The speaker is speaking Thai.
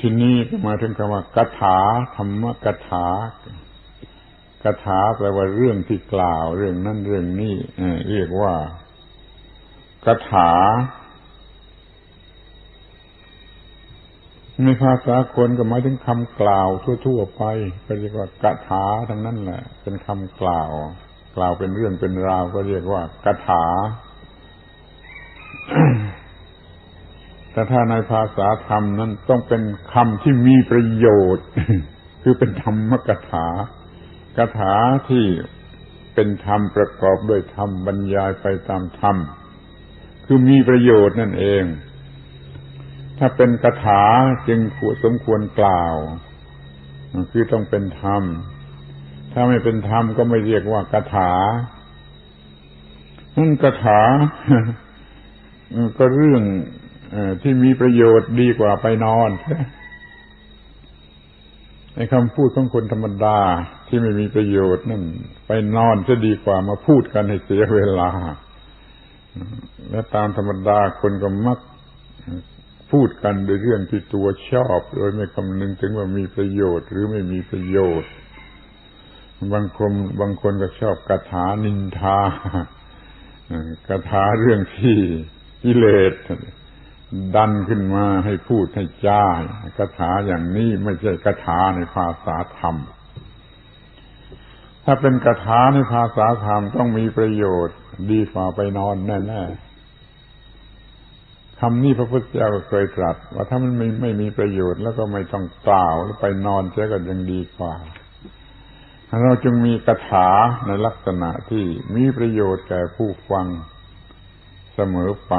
ที่นี่ก็มาถึงคำว่ากถาธรรมกถากถาแปลว่าเรื่องที่กล่าว เรื่องนั้นเรื่องนี้เรียกว่ากถา ในภาษาคนก็หมายถึงคำกล่าวทั่วๆไป ก็เรียกว่ากถาทั้งนั้นแหละ เป็นคำกล่าว กล่าวเป็นเรื่องเป็นราว ก็เรียกว่ากถา แต่ถ้าในภาษาธรรมนั้นต้องเป็นคำที่มีประโยชน์ คือเป็นธรรมกถากถาที่เป็นธรรมประกอบด้วยธรรมบรรยายไปตามธรรม คือมีประโยชน์นั่นเอง ถ้าเป็นคาถาจึงควรสมควรกล่าว คือต้องเป็นธรรม ถ้าไม่เป็นธรรมก็ไม่เรียกว่าคาถานั่นคาถาก็เรื่อง ที่มีประโยชน์ดีกว่าไปนอนในคำพูดของคนธรรมดาที่ไม่มีประโยชน์นั่นไปนอนจะดีกว่ามาพูดกันให้เสียเวลา และตามธรรมดาคนก็มักพูดกันโดยเรื่องที่ตัวชอบ โดยไม่คำนึงถึงว่ามีประโยชน์หรือไม่มีประโยชน์ บางคนบางคนก็ชอบกถานินทากถาเรื่องที่กิเลส ดันขึ้นมาให้พูดให้จ้าคาถาอย่างนี้ไม่ใช่คาถาในภาษาธรรม ถ้าเป็นคาถาในภาษาธรรมต้องมีประโยชน์ ดีกว่าไปนอนแน่ๆคำนี้พระพุทธเจ้าก็เคยตรัส ว่าถ้ามันไม่ไม่มีประโยชน์แล้วก็ไม่ต้องกล่าวแล้วไปนอนเสียก็ยังดีกว่าเราจึงมีคาถาในลักษณะที่มีประโยชน์แก่ผู้ฟังเสมอไป